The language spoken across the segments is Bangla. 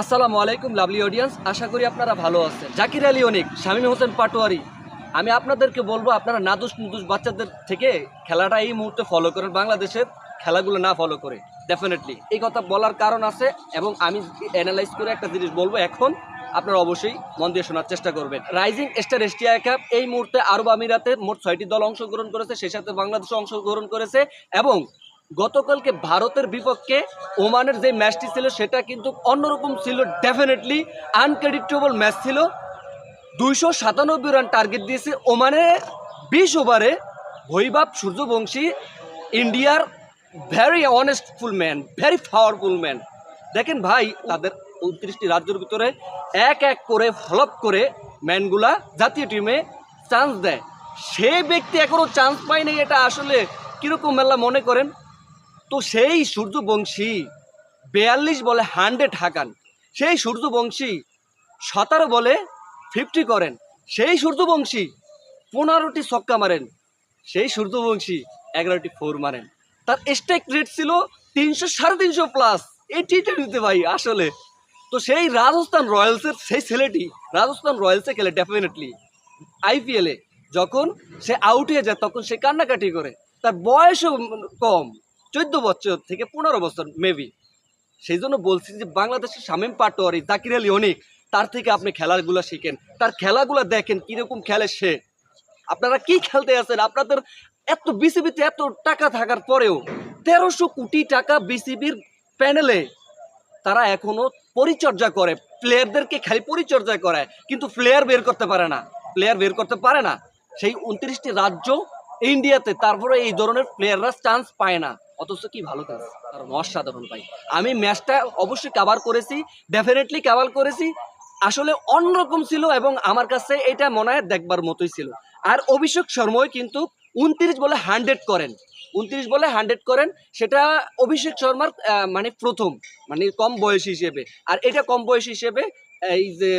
আসসালামু আলাইকুম লাভলি অডিয়েন্স আশা করি আপনারা ভালো আছেন। জাকির আলী অনিক, শামীম হোসেন পাটোয়ারি। আমি আপনাদেরকে বলব, আপনারা নাদুস নুদুস বাচ্চাদের থেকে খেলাটা এই মুহূর্তে ফলো করেন। বাংলাদেশের খেলাগুলো না ফলো করে ডেফিনেটলি এই কথা বলার কারণ আছে এবং আমি অ্যানালাইজ করে একটা জিনিস বলব, এখন আপনারা অবশ্যই মন দিয়ে শোনার চেষ্টা করবেন। রাইজিং স্টার এশিয়া কাপ এই মুহূর্তে আরব আমিরাতে মোট ছয়টি দল অংশগ্রহণ করেছে, সেই সাথে বাংলাদেশও অংশগ্রহণ করেছে এবং গতকালকে ভারতের বিপক্ষে ওমানের যে ম্যাচটি ছিল, সেটা কিন্তু অন্যরকম ছিল ডেফিনেটলি আনপ্রেডিক্টেবল ম্যাচ ছিল। দুইশো সাতানব্বই রান টার্গেট দিয়েছে ওমানে। বিশ ওভারে ভৈবাব সূর্যবংশী, ইন্ডিয়ার very honestful man very powerful man দেখেন ভাই, তাদের উনত্রিশটি রাজ্যের ভিতরে এক এক করে ফলপ করে ম্যানগুলা জাতীয় টিমে চান্স দেয়। সে ব্যক্তি এখনও চান্স পায়নি, এটা আসলে কীরকম মেলা মনে করেন? তো সেই সূর্যবংশী বিয়াল্লিশ বলে হান্ড্রেড হাঁকান। সেই সূর্যবংশী সতেরো বলে ফিফটি করেন। সেই সূর্যবংশী পনেরোটি ছক্কা মারেন। সেই সূর্যবংশী এগারোটি ফোর মারেন। তার স্ট্রাইক রেট ছিল তিনশো সাড়ে তিনশো প্লাস এই টি ভাই, আসলে। তো সেই রাজস্থান রয়্যালসের, সেই ছেলেটি রাজস্থান রয়্যালসে খেলে ডেফিনেটলি আইপিএলে যখন সে আউট হয়ে যায়, তখন সে কান্নাকাটি করে। তার বয়সও কম। চোদ্দ বছর থেকে পনেরো বছর মেবি সেই জন্য বলছি যে বাংলাদেশের শামীম পাটোয়ারি, জাকির আলী অনেক, তার থেকে আপনি খেলাগুলো শিখেন। তার খেলাগুলো দেখেন, কীরকম খেলে সে। আপনারা কি খেলতে আছেন? আপনাদের এত বিসিবিতে এত টাকা থাকার পরেও তেরোশো কোটি টাকা বিসিবির প্যানেলে তারা এখনও পরিচর্যা করে। প্লেয়ারদেরকে খালি পরিচর্যা করে কিন্তু প্লেয়ার বের করতে পারে না। প্লেয়ার বের করতে পারে না। সেই উনত্রিশটি রাজ্য ইন্ডিয়াতে, তারপরে এই ধরনের প্লেয়াররা চান্স পায় না। অথচ কি ভালো কাজ, কারণ অসাধারণ ভাই। আমি ম্যাচটা অবশ্যই কাভার করেছি ডেফিনেটলি কাভার করেছি। আসলে অন্যরকম ছিল এবং আমার কাছে এটা মনে হয় দেখবার মতোই ছিল। আর অভিষেক শর্মাও কিন্তু উনত্রিশ বলে হান্ড্রেড করেন। উনত্রিশ বলে হান্ড্রেড করেন, সেটা অভিষেক শর্মার মানে প্রথম মানে কম বয়সী হিসেবে। আর এটা কম বয়সী হিসেবে, এই যে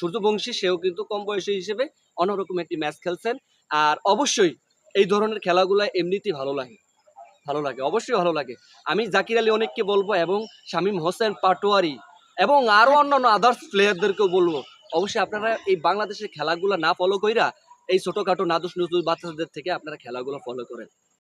সূর্যবংশী, সেও কিন্তু কম বয়সী হিসেবে অন্যরকম একটি ম্যাচ খেলছেন। আর অবশ্যই এই ধরনের খেলাগুলো এমনিতেই ভালো লাগে। ভালো লাগে, অবশ্যই ভালো লাগে। আমি জাকির আলী অনেককে বলব এবং শামীম হোসেন পাটোয়ারি এবং আরও অন্যান্য আদার্স প্লেয়ারদেরকেও বলব। অবশ্যই আপনারা এই বাংলাদেশের খেলাগুলো না ফলো কইরা এই ছোটোখাটো নাদুস নজরুল বাচ্চাদের থেকে আপনারা খেলাগুলো ফলো করেন।